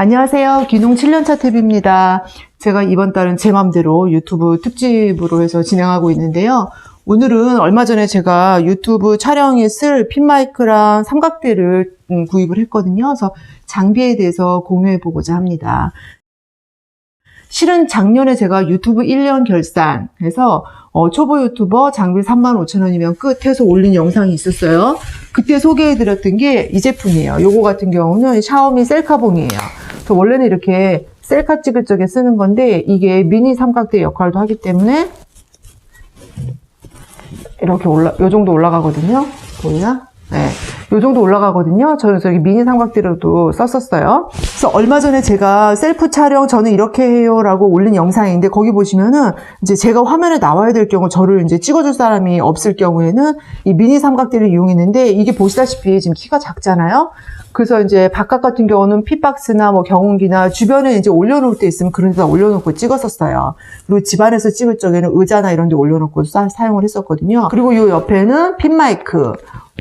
안녕하세요. 귀농 7년차 탭입니다. 제가 이번 달은 제 맘대로 유튜브 특집으로 해서 진행하고 있는데요. 오늘은 얼마 전에 제가 유튜브 촬영에 쓸 핀마이크랑 삼각대를 음, 구입을 했거든요. 그래서 장비에 대해서 공유해 보고자 합니다. 실은 작년에 제가 유튜브 1년 결산 해서 어, 초보 유튜버 장비 35,000원이면 끝 해서 올린 영상이 있었어요. 그때 소개해드렸던 게 이 제품이에요. 요거 같은 경우는 샤오미 셀카봉이에요. 그래서 원래는 이렇게 셀카 찍을 적에 쓰는 건데 이게 미니 삼각대 역할도 하기 때문에 이렇게 올라, 요 정도 올라가거든요. 보이나? 네. 요 정도 올라가거든요. 저는 저기 미니 삼각대로도 썼었어요. 그래서 얼마 전에 제가 셀프 촬영 저는 이렇게 해요 라고 올린 영상인데 거기 보시면은 이제 제가 화면에 나와야 될 경우 저를 이제 찍어줄 사람이 없을 경우에는 이 미니 삼각대를 이용했는데 이게 보시다시피 지금 키가 작잖아요. 그래서 이제 바깥 같은 경우는 핏박스나 뭐 경운기나 주변에 이제 올려놓을 때 있으면 그런 데다 올려놓고 찍었었어요. 그리고 집안에서 찍을 적에는 의자나 이런 데 올려놓고 사, 사용을 했었거든요. 그리고 요 옆에는 핀마이크.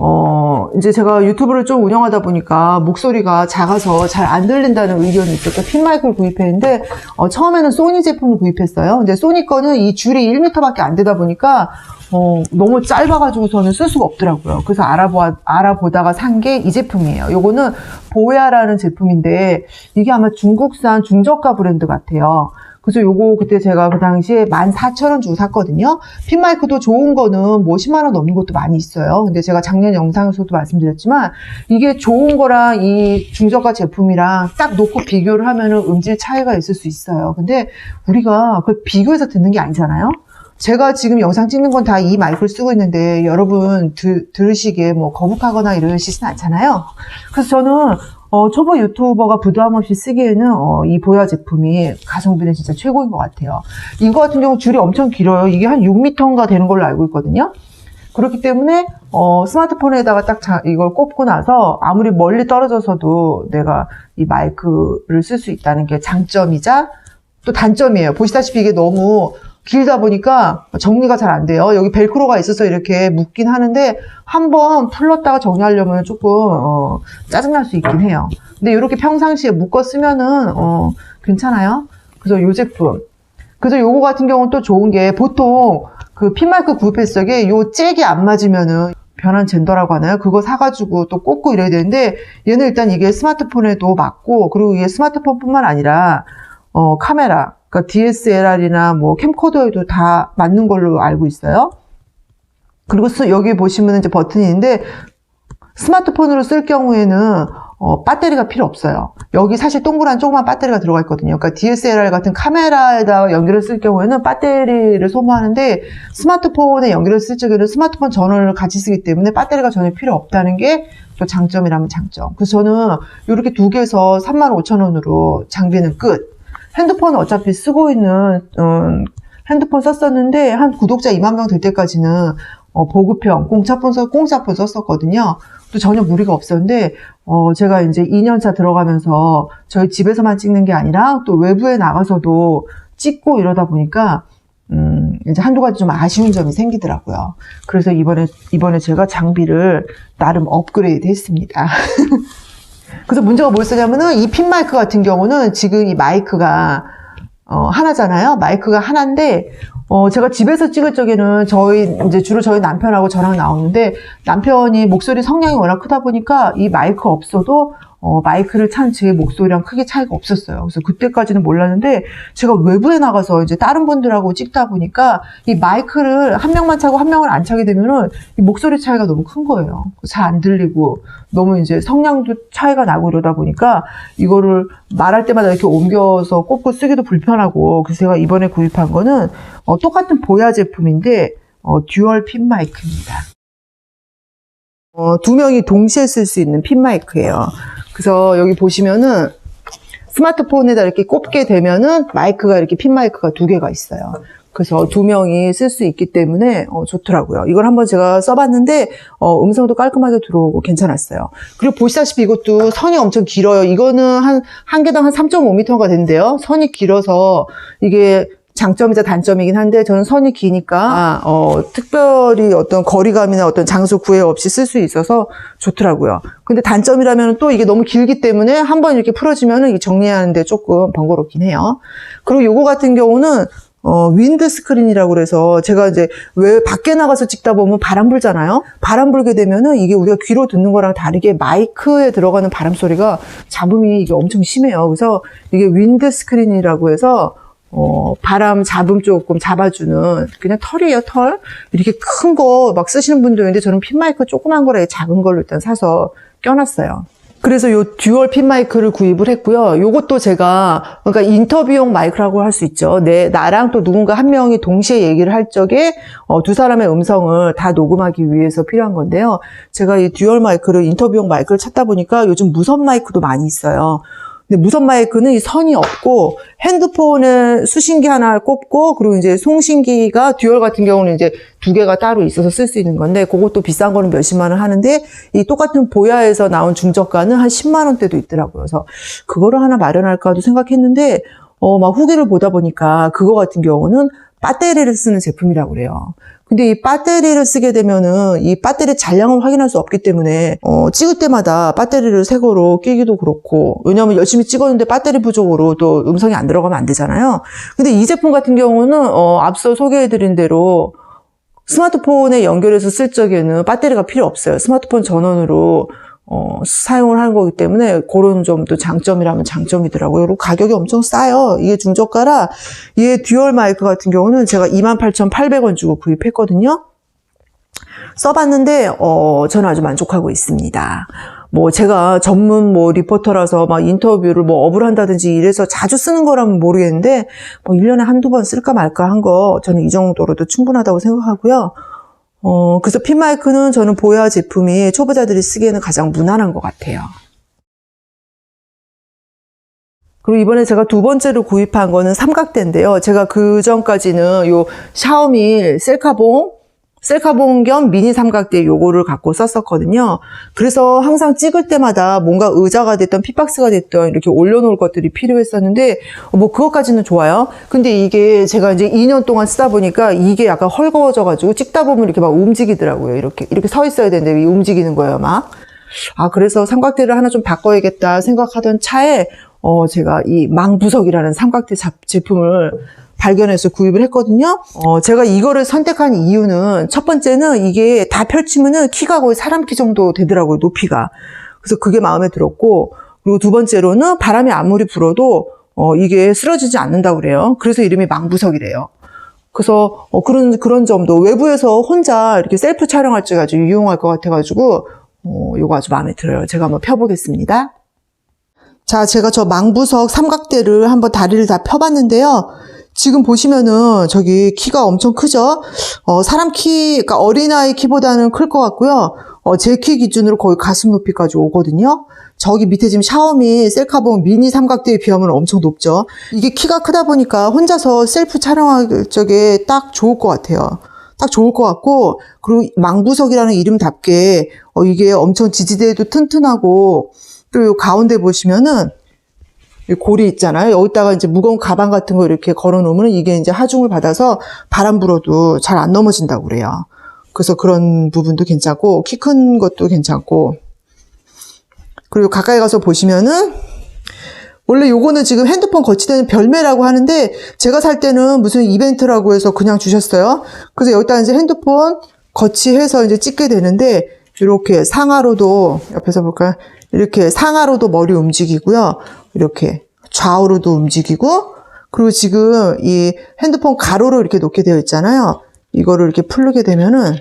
어, 이제 제가 유튜브를 좀 운영하다 보니까 목소리가 작아서 잘 안 들린다는 의견이 있었고 핀마이크를 구입했는데 어, 처음에는 소니 제품을 구입했어요. 근데 소니 거는 이 줄이 1m밖에 안 되다 보니까 어, 너무 짧아가지고서는 쓸 수가 없더라고요. 그래서 알아보, 알아보다가 산 게 이 제품이에요. 요거는 보야라는 제품인데 이게 아마 중국산 중저가 브랜드 같아요. 그래서 요거 그때 제가 그 당시에 14,000원 주고 샀거든요. 핀마이크도 좋은 거는 뭐 10만원 넘는 것도 많이 있어요. 근데 제가 작년 영상에서도 말씀드렸지만 이게 좋은 거랑 이 중저가 제품이랑 딱 놓고 비교를 하면은 음질 차이가 있을 수 있어요. 근데 우리가 그걸 비교해서 듣는 게 아니잖아요. 제가 지금 영상 찍는 건 다 이 마이크를 쓰고 있는데 여러분 들, 들으시기에 뭐 거북하거나 이러시진 않잖아요. 그래서 저는 어, 초보 유튜버가 부담 없이 쓰기에는 어, 이 보야 제품이 가성비는 진짜 최고인 것 같아요. 이거 같은 경우 줄이 엄청 길어요. 이게 한 6m인가 되는 걸로 알고 있거든요. 그렇기 때문에 어, 스마트폰에다가 딱 자- 이걸 꼽고 나서 아무리 멀리 떨어져서도 내가 이 마이크를 쓸 수 있다는 게 장점이자 또 단점이에요. 보시다시피 이게 너무 길다 보니까 정리가 잘 안 돼요. 여기 벨크로가 있어서 이렇게 묶긴 하는데 한번 풀렀다가 정리하려면 조금 어, 짜증날 수 있긴 해요. 근데 이렇게 평상시에 묶어 쓰면은 어, 괜찮아요. 그래서 이 제품. 그래서 요거 같은 경우는 또 좋은 게 보통 그 핀마이크 구입했을 적에 요 잭이 안 맞으면은 변한 젠더라고 하나요? 그거 사가지고 또 꽂고 이래야 되는데 얘는 일단 이게 스마트폰에도 맞고 그리고 이게 스마트폰뿐만 아니라 어, 카메라, 그러니까 DSLR이나 뭐 캠코더에도 다 맞는 걸로 알고 있어요. 그리고 스- 여기 보시면 이제 버튼이 있는데 스마트폰으로 쓸 경우에는 어, 배터리가 필요 없어요. 여기 사실 동그란 조그만 배터리가 들어가 있거든요. 그러니까 DSLR 같은 카메라에다가 연결을 쓸 경우에는 배터리를 소모하는데 스마트폰에 연결을 쓸 적에는 스마트폰 전원을 같이 쓰기 때문에 배터리가 전혀 필요 없다는 게 또 장점이라면 장점. 그래서 저는 이렇게 두 개에서 35,000원으로 장비는 끝. 핸드폰 어차피 쓰고 있는 음, 핸드폰 썼었는데 한 구독자 2만 명 될 때까지는 어, 보급형 공짜폰 써 공짜폰 썼었거든요. 또 전혀 무리가 없었는데 어, 제가 이제 2년차 들어가면서 저희 집에서만 찍는 게 아니라 또 외부에 나가서도 찍고 이러다 보니까 음, 이제 한두 가지 좀 아쉬운 점이 생기더라고요. 그래서 이번에 이번에 제가 장비를 나름 업그레이드 했습니다. 그래서 문제가 뭐였냐면은 이 핀 마이크 같은 경우는 지금 이 마이크가 어, 하나잖아요. 마이크가 하나인데 어, 제가 집에서 찍을 적에는 저희 이제 주로 저희 남편하고 저랑 나오는데 남편이 목소리 성량이 워낙 크다 보니까 이 마이크 없어도 어, 마이크를 찬 제 목소리랑 크게 차이가 없었어요. 그래서 그때까지는 몰랐는데 제가 외부에 나가서 이제 다른 분들하고 찍다 보니까 이 마이크를 한 명만 차고 한 명을 안 차게 되면은 이 목소리 차이가 너무 큰 거예요. 잘 안 들리고 너무 이제 성량도 차이가 나고 이러다 보니까 이거를 말할 때마다 이렇게 옮겨서 꽂고 쓰기도 불편하고 그래서 제가 이번에 구입한 거는 어, 똑같은 보야 제품인데 어, 듀얼 핀 마이크입니다. 어, 두 명이 동시에 쓸 수 있는 핀 마이크예요. 그래서 여기 보시면은 스마트폰에다 이렇게 꼽게 되면은 마이크가 이렇게 핀 마이크가 두 개가 있어요. 그래서 두 명이 쓸 수 있기 때문에 어, 좋더라고요. 이걸 한번 제가 써봤는데 어, 음성도 깔끔하게 들어오고 괜찮았어요. 그리고 보시다시피 이것도 선이 엄청 길어요. 이거는 한 한 개당 한 3.5m가 된대요. 선이 길어서 이게 장점이자 단점이긴 한데 저는 선이 기니까 어, 특별히 어떤 거리감이나 어떤 장소 구애 없이 쓸 수 있어서 좋더라고요. 근데 단점이라면 또 이게 너무 길기 때문에 한 번 이렇게 풀어지면은 이 정리하는데 조금 번거롭긴 해요. 그리고 요거 같은 경우는 어, 윈드 스크린이라고 그래서 제가 이제 왜 밖에 나가서 찍다 보면 바람 불잖아요? 바람 불게 되면은 이게 우리가 귀로 듣는 거랑 다르게 마이크에 들어가는 바람 소리가 잡음이 이게 엄청 심해요. 그래서 이게 윈드 스크린이라고 해서 어, 바람 잡음 조금 잡아주는 그냥 털이에요, 털. 이렇게 큰 거 막 쓰시는 분도 있는데 저는 핀 마이크 조그만 거라 작은 걸로 일단 사서 껴놨어요. 그래서 요 듀얼 핀 마이크를 구입을 했고요. 요것도 제가 그러니까 인터뷰용 마이크라고 할 수 있죠. 내 나랑 또 누군가 한 명이 동시에 얘기를 할 적에 어, 두 사람의 음성을 다 녹음하기 위해서 필요한 건데요. 제가 이 듀얼 마이크를 인터뷰용 마이크를 찾다 보니까 요즘 무선 마이크도 많이 있어요. 근데 무선 마이크는 이 선이 없고 핸드폰에 수신기 하나 꼽고 그리고 이제 송신기가 듀얼 같은 경우는 이제 두 개가 따로 있어서 쓸 수 있는 건데 그것도 비싼 거는 몇십만 원 하는데 이 똑같은 보야에서 나온 중저가는 한 10만 원대도 있더라고요. 그래서 그거를 하나 마련할까도 생각했는데 어 막 후기를 보다 보니까 그거 같은 경우는 배터리를 쓰는 제품이라고 그래요. 근데 이 배터리를 쓰게 되면은 이 배터리 잔량을 확인할 수 없기 때문에 어, 찍을 때마다 배터리를 새 거로 끼기도 그렇고 왜냐하면 열심히 찍었는데 배터리 부족으로 또 음성이 안 들어가면 안 되잖아요. 근데 이 제품 같은 경우는 어, 앞서 소개해드린 대로 스마트폰에 연결해서 쓸 적에는 배터리가 필요 없어요. 스마트폰 전원으로 어, 사용을 하는 거기 때문에 그런 점도 장점이라면 장점이더라고요. 그리고 가격이 엄청 싸요. 이게 중저가라 얘 듀얼 마이크 같은 경우는 제가 28,800원 주고 구입했거든요. 써봤는데 어, 저는 아주 만족하고 있습니다. 뭐 제가 전문 뭐 리포터라서 막 인터뷰를 뭐 업을 한다든지 이래서 자주 쓰는 거라면 모르겠는데 뭐 1년에 한두 번 쓸까 말까 한 거 저는 이 정도로도 충분하다고 생각하고요. 어, 그래서 핀마이크는 저는 보야 제품이 초보자들이 쓰기에는 가장 무난한 것 같아요. 그리고 이번에 제가 두 번째로 구입한 거는 삼각대인데요. 제가 그 전까지는 요 샤오미 셀카봉, 셀카봉 겸 미니 삼각대 요거를 갖고 썼었거든요. 그래서 항상 찍을 때마다 뭔가 의자가 됐던 핏박스가 됐던 이렇게 올려놓을 것들이 필요했었는데 뭐 그것까지는 좋아요. 근데 이게 제가 이제 2년 동안 쓰다 보니까 이게 약간 헐거워져가지고 찍다 보면 이렇게 막 움직이더라고요. 이렇게 이렇게 서 있어야 되는데 움직이는 거예요, 막. 아 그래서 삼각대를 하나 좀 바꿔야겠다 생각하던 차에 어 제가 이 망부석이라는 삼각대 잡- 제품을 발견해서 구입을 했거든요. 어, 제가 이거를 선택한 이유는 첫 번째는 이게 다 펼치면은 키가 거의 사람 키 정도 되더라고요, 높이가. 그래서 그게 마음에 들었고, 그리고 두 번째로는 바람이 아무리 불어도 어, 이게 쓰러지지 않는다고 그래요. 그래서 이름이 망부석이래요. 그래서 어, 그런 그런 점도 외부에서 혼자 이렇게 셀프 촬영할 때 아주 유용할 것 같아가지고 어, 이거 아주 마음에 들어요. 제가 한번 펴보겠습니다. 자, 제가 저 망부석 삼각대를 한번 다리를 다 펴봤는데요. 지금 보시면은 저기 키가 엄청 크죠? 어, 사람 키, 그러니까 어린아이 키보다는 클 것 같고요. 어, 제 키 기준으로 거의 가슴 높이까지 오거든요. 저기 밑에 지금 샤오미 셀카봉 미니 삼각대에 비하면 엄청 높죠. 이게 키가 크다 보니까 혼자서 셀프 촬영할 적에 딱 좋을 것 같아요. 딱 좋을 것 같고, 그리고 망부석이라는 이름답게, 어, 이게 엄청 지지대도 튼튼하고, 또요 가운데 보시면은, 이 고리 있잖아요. 여기다가 이제 무거운 가방 같은 거 이렇게 걸어 놓으면 이게 이제 하중을 받아서 바람 불어도 잘 안 넘어진다고 그래요. 그래서 그런 부분도 괜찮고, 키 큰 것도 괜찮고, 그리고 가까이 가서 보시면은, 원래 요거는 지금 핸드폰 거치대는 별매라고 하는데, 제가 살 때는 무슨 이벤트라고 해서 그냥 주셨어요. 그래서 여기다 이제 핸드폰 거치해서 이제 찍게 되는데, 이렇게 상하로도, 옆에서 볼까요? 이렇게 상하로도 머리 움직이고요. 이렇게 좌우로도 움직이고, 그리고 지금 이 핸드폰 가로로 이렇게 놓게 되어 있잖아요. 이거를 이렇게 풀게 되면은,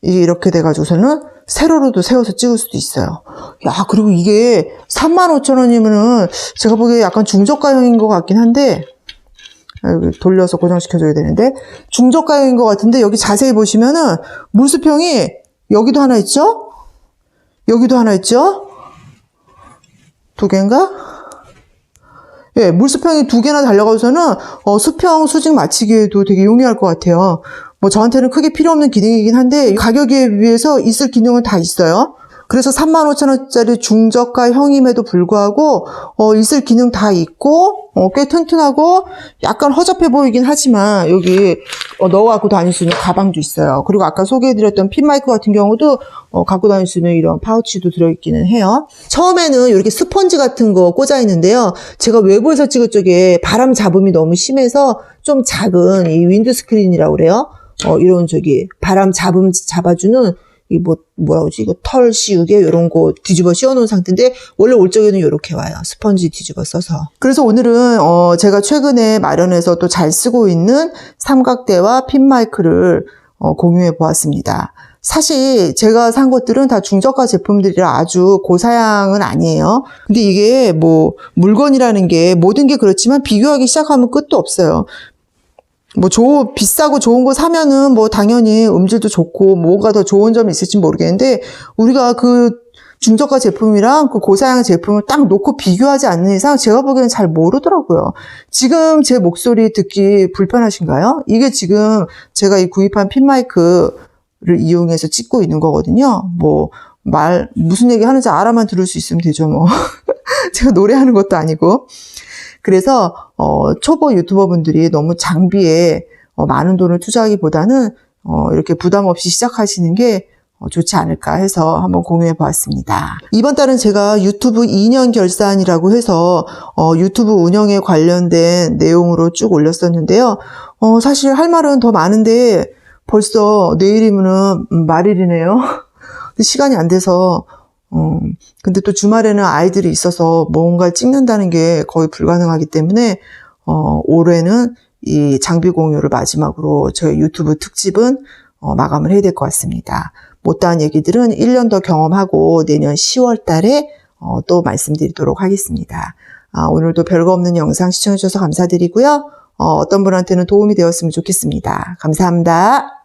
이렇게 돼가지고서는 세로로도 세워서 찍을 수도 있어요. 야, 그리고 이게 35,000원이면은 제가 보기에 약간 중저가형인 것 같긴 한데, 아, 돌려서 고정시켜줘야 되는데, 중저가형인 것 같은데, 여기 자세히 보시면은 물수평이 여기도 하나 있죠? 여기도 하나 있죠? 두 개인가? 예, 물수평이 두 개나 달려가서는 어, 수평 수직 맞추기에도 되게 용이할 것 같아요. 뭐 저한테는 크게 필요 없는 기능이긴 한데 가격에 비해서 있을 기능은 다 있어요. 그래서 35,000원짜리 중저가형임에도 불구하고 어, 있을 기능 다 있고 어, 꽤 튼튼하고 약간 허접해 보이긴 하지만 여기 어, 넣어 갖고 다닐 수 있는 가방도 있어요. 그리고 아까 소개해드렸던 핀 마이크 같은 경우도 어, 갖고 다닐 수 있는 이런 파우치도 들어있기는 해요. 처음에는 이렇게 스펀지 같은 거 꽂아 있는데요. 제가 외부에서 찍을 적에 바람 잡음이 너무 심해서 좀 작은 이 윈드 스크린이라고 그래요. 어, 이런 저기 바람 잡음 잡아주는 이 뭐 뭐라 그러지 이거 털 씌우개 이런 거 뒤집어 씌워놓은 상태인데 원래 올 적에는 이렇게 와요 스펀지 뒤집어 써서 그래서 오늘은 어 제가 최근에 마련해서 또 잘 쓰고 있는 삼각대와 핀 마이크를 어, 공유해 보았습니다. 사실 제가 산 것들은 다 중저가 제품들이라 아주 고사양은 아니에요. 근데 이게 뭐 물건이라는 게 모든 게 그렇지만 비교하기 시작하면 끝도 없어요. 뭐, 조, 비싸고 좋은 거 사면은 뭐, 당연히 음질도 좋고, 뭐가 더 좋은 점이 있을지 모르겠는데, 우리가 그 중저가 제품이랑 그 고사양 제품을 딱 놓고 비교하지 않는 이상 제가 보기에는 잘 모르더라고요. 지금 제 목소리 듣기 불편하신가요? 이게 지금 제가 이 구입한 핀마이크를 이용해서 찍고 있는 거거든요. 뭐, 말, 무슨 얘기 하는지 알아만 들을 수 있으면 되죠, 뭐. 제가 노래하는 것도 아니고. 그래서 어, 초보 유튜버 분들이 너무 장비에 어, 많은 돈을 투자하기보다는 어, 이렇게 부담 없이 시작하시는 게 어, 좋지 않을까 해서 한번 공유해 보았습니다. 이번 달은 제가 유튜브 2년 결산이라고 해서 어, 유튜브 운영에 관련된 내용으로 쭉 올렸었는데요. 어, 사실 할 말은 더 많은데 벌써 내일이면은 음, 말일이네요. 시간이 안 돼서 어, 근데 또 주말에는 아이들이 있어서 뭔가를 찍는다는 게 거의 불가능하기 때문에, 어, 올해는 이 장비 공유를 마지막으로 저희 유튜브 특집은 어, 마감을 해야 될 것 같습니다. 못다한 얘기들은 1년 더 경험하고 내년 10월 달에 어, 또 말씀드리도록 하겠습니다. 아, 오늘도 별거 없는 영상 시청해주셔서 감사드리고요. 어, 어떤 분한테는 도움이 되었으면 좋겠습니다. 감사합니다.